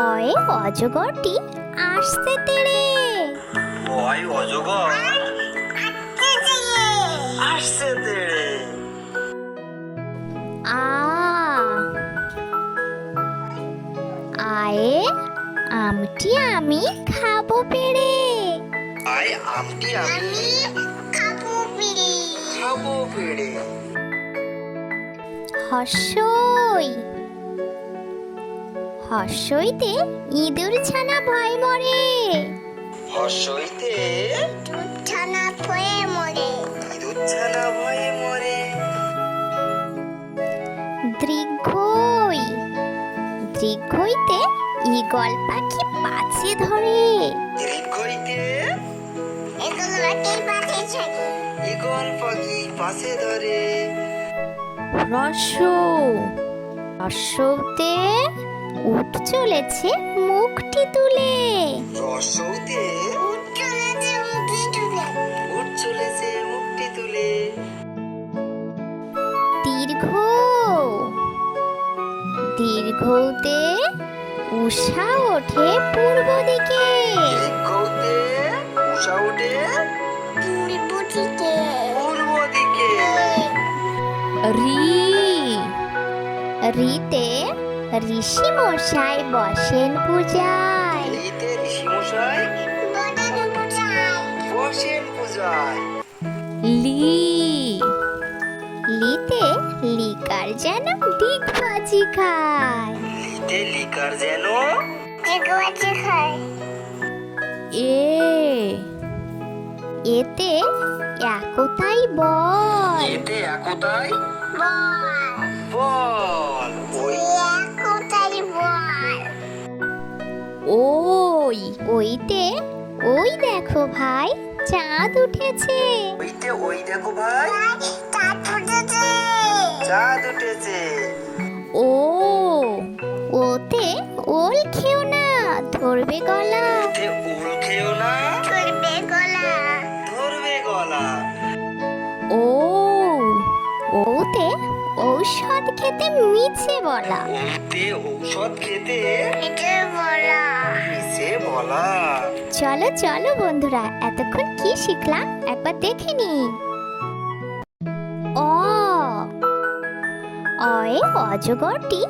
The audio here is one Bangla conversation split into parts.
অয়ে অজগরটি আসতে তেড়ে ওই অজগর? আসছে তেড়ে আ আয়ে আমটি আমি খাব পেড়ে আয় আমটি আমি খাব পেড়ে হর্ষই হর্ষইতে ইঁদুর ছানা ভয় মরে। হর্ষইতে ছানা ফয়ে মরে। ইঁদুর ছানা ভয়ে মরে। দীর্ঘই দীর্ঘইতে ঈগল পাখি পাছে ধরে। দীর্ঘইতে এগুলো রটির পাশে থাকে ইগল পাখি পাশে ধরে। রস রসতে উঠ চলেছে মুখটি তুলে। রসৌতে চলেছে মুখে তুলে। উঠ চলেছে তুলে। দীর্ঘ। দীর্ঘতে উষা ওঠে পূর্ব দিকে। দীর্ঘতে উষা উঠে বুঝিতে পূর্ব দিকে। রি। রিতে ঋষি মশাই বসেন পূজায়। বসেন লি। লিতে লিকার যেন ডিগবাজি খায়। লিতে লিকার যেন খায়। এ এতে একতাই বল। এতে একতাই বল। ওই ওইতে ওই দেখো ভাই চাঁদ উঠেছে। ওইতে ওই দেখো ভাই চাঁদ উঠেছে চাঁদ উঠেছে। ও ওতে ওল খেও না ধরবে গলা। ঔষধ খেতে মিছে বলা। ওতে ঔষধ খেতে এটা বলা। মিশে বলা। চলো চলো বন্ধুরা এতক্ষণ কি শিখলাম একবার দেখে নি অ অয়ে অজগরটি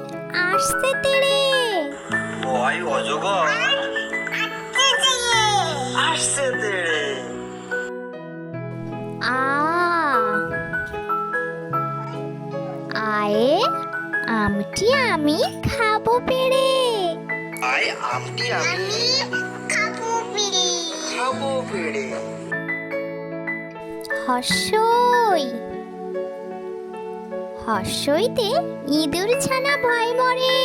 আসতে তেড়ে ওই অজগর আসছে তেড়ে আয়ে আমটি আমি খাব পেড়ে। আয় আমটি আমি খাব বিড়ি খাব হর্ষই। হর্ষইতে ইঁদুর ছানা ভয় মরে।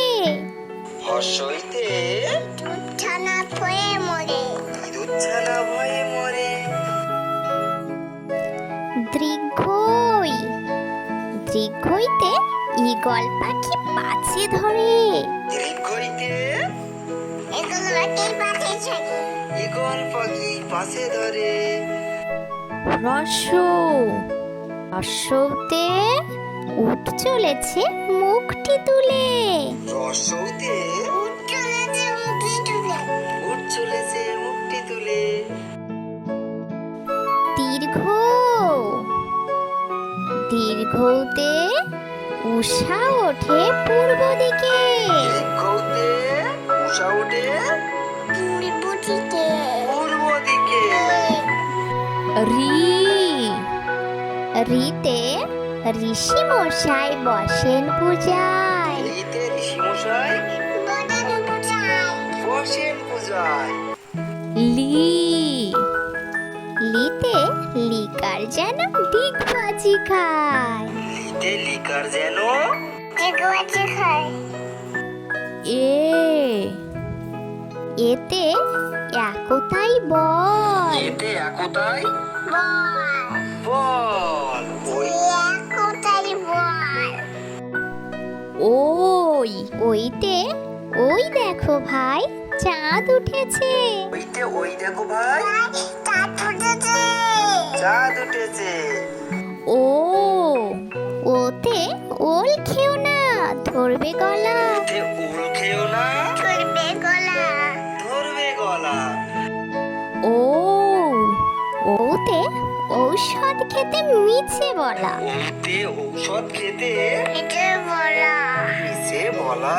হর্ষইতে ছানা ফয়ে মরে। ইঁদুর ছানা ভয়ে দীর্ঘইতে ইগল পাখি পাছে ধরে। দীর্ঘইতে ইগল পাখি ইগল পাখি পাছে ধরে উঠ চলেছে মুখটি তুলে। রসৌতে উষা ওঠে পূর্ব দিকে। পূর্ব রি রিতে ঋষি মশাই বসেন পূজায়। বসেন লি লিতে লিকার যেন ডিগবাজি খায়। লিতে যেন এ এতে একতাই বল। এতে একতাই বল। বল। ওই কোথায় বল। ওই ওইতে ওই দেখো ভাই চাঁদ উঠেছে। ওইতে ওই দেখো ভাই তার ফুটেছে চাঁদ উঠেছে। ও ওতে ওল খেও না ধরবে গলা। ওতে ওল খেও না ধরবে গলা। ধরবে গলা। ও ওতে ঔষধ খেতে মিছে বলা। ওতে ঔষধ খেতে মিছে বলা। মিছে বলা।